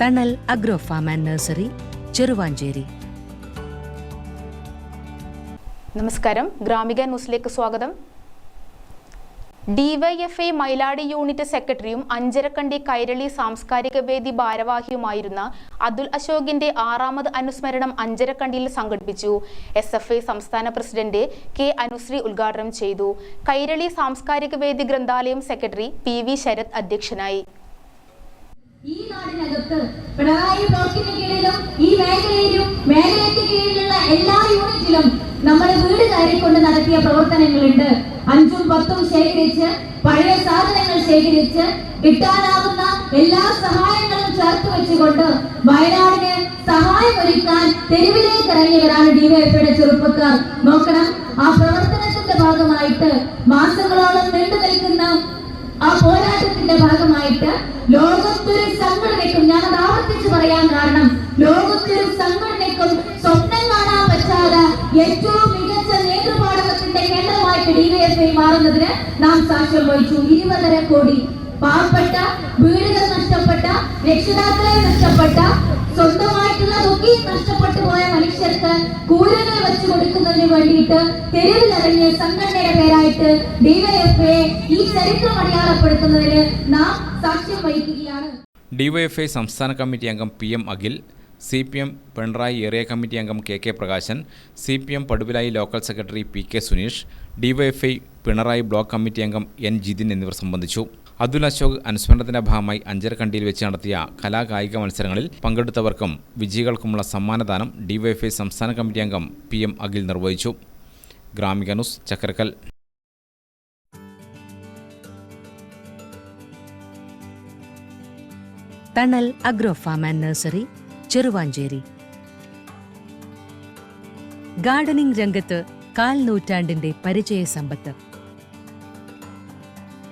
Thanal agro farm and nursery Cheruvanchery നമസ്കാരം. ഗ്രാമിക ന്യൂസിലേക്ക് സ്വാഗതം. ഡിവൈഎഫ്ഐ മൈലാടി യൂണിറ്റ് സെക്രട്ടറിയും അഞ്ചരക്കണ്ടി കൈരളി സാംസ്കാരിക വേദി ഭാരവാഹിയുമായിരുന്ന അതുൽ അശോകിന്റെ ആറാമത് അനുസ്മരണം അഞ്ചരക്കണ്ടിയിൽ സംഘടിപ്പിച്ചു. എസ് എഫ് ഐ സംസ്ഥാന പ്രസിഡന്റ് കെ അനുശ്രീ ഉദ്ഘാടനം ചെയ്തു. കൈരളി സാംസ്കാരിക വേദി ഗ്രന്ഥാലയം സെക്രട്ടറി പി വി ശരത് അധ്യക്ഷനായി. നാടിനകത്ത് പിണറായി ബ്ലോക്കിന് കീഴിലും ഈ മേഖലയിലും മേഖലയ്ക്ക് കീഴിലുള്ള എല്ലാ യൂണിറ്റിലും നമ്മുടെ വീട് കയറിക്കൊണ്ട് നടത്തിയ പ്രവർത്തനങ്ങളുണ്ട്. അഞ്ചും പത്തും ശേഖരിച്ച് പഴയ സാധനങ്ങൾ ശേഖരിച്ച് കിട്ടാനാവുന്ന എല്ലാ സഹായങ്ങളും ചേർത്ത് വെച്ചുകൊണ്ട് വയനാടിന് സഹായമൊരുക്കാൻ തെരുവിലേക്ക് ഇറങ്ങിയവരാണ് ഡിവൈഎഫ്ഐയുടെ ചെറുപ്പക്കാർ. നോക്കണം ആ പ്രവർത്തനത്തിന്റെ ഭാഗമായിട്ട് മാസങ്ങളോളം നീണ്ടു നിൽക്കുന്ന ആ പോരാട്ടത്തിന്റെ ഭാഗമായിട്ട് ലോകത്തൊരു സംഘടനയ്ക്കും ഞാൻ അത് ആവർത്തിച്ച് പറയാൻ കാരണം ലോകത്തൊരു സംഘടനയ്ക്കും സ്വപ്നം കാണാൻ പറ്റാതെ ഏറ്റവും മികച്ച നേതൃപാടകത്തിന്റെ കേന്ദ്രമായിട്ട് ഡിവൈഎഫ്ഐ മാറുന്നതിന് നാം സാക്ഷ്യം വഹിച്ചു. ഇരുപതര കോടി പാവപ്പെട്ട വീടുകൾ നഷ്ടപ്പെട്ട രക്ഷിതാക്കളെ നഷ്ടപ്പെട്ട സ്വന്തമായിട്ടുള്ളതൊക്കെ നഷ്ടപ്പെട്ടു പോയ മനുഷ്യർക്ക് കൂരകൾ വെച്ചു കൊടുക്കുന്നതിന് വേണ്ടിയിട്ട് തെരുവിലിറങ്ങിയ സംഘടനയുടെ പേരായിട്ട് ഡിവൈഎഫ്ഐ ഈ ചരിത്രം അടയാളപ്പെടുത്തുന്നതിന് നാം സാക്ഷ്യം വഹിക്കുകയാണ്. ഡിവൈഎഫ്ഐ സംസ്ഥാന കമ്മിറ്റി അംഗം P M Akhil C P M Pinarayi area committee അംഗം K K Prakashan C P M Paduvilayi local secretary P K Suneesh DYFI Pinarayi block committee അംഗം എൻ ജിതിൻ എന്നിവർ സംബന്ധിച്ചു. അതുൽ അശോക് അനുസ്മരണത്തിന്റെ ഭാഗമായി അഞ്ചരക്കണ്ടിയിൽ വെച്ച് നടത്തിയ കലാകായിക മത്സരങ്ങളിൽ പങ്കെടുത്തവർക്കും വിജയികൾക്കുമുള്ള സമ്മാനദാനം ഡിവൈഎഫ്ഐ സംസ്ഥാന കമ്മിറ്റി അംഗം പി എം അഖിൽ നിർവഹിച്ചു. Gramika news Thanal agro farm and nursery Cheruvanchery. Gardening രംഗത്ത് കാൽ നൂറ്റാണ്ടിന്റെ പരിചയ സമ്പത്ത്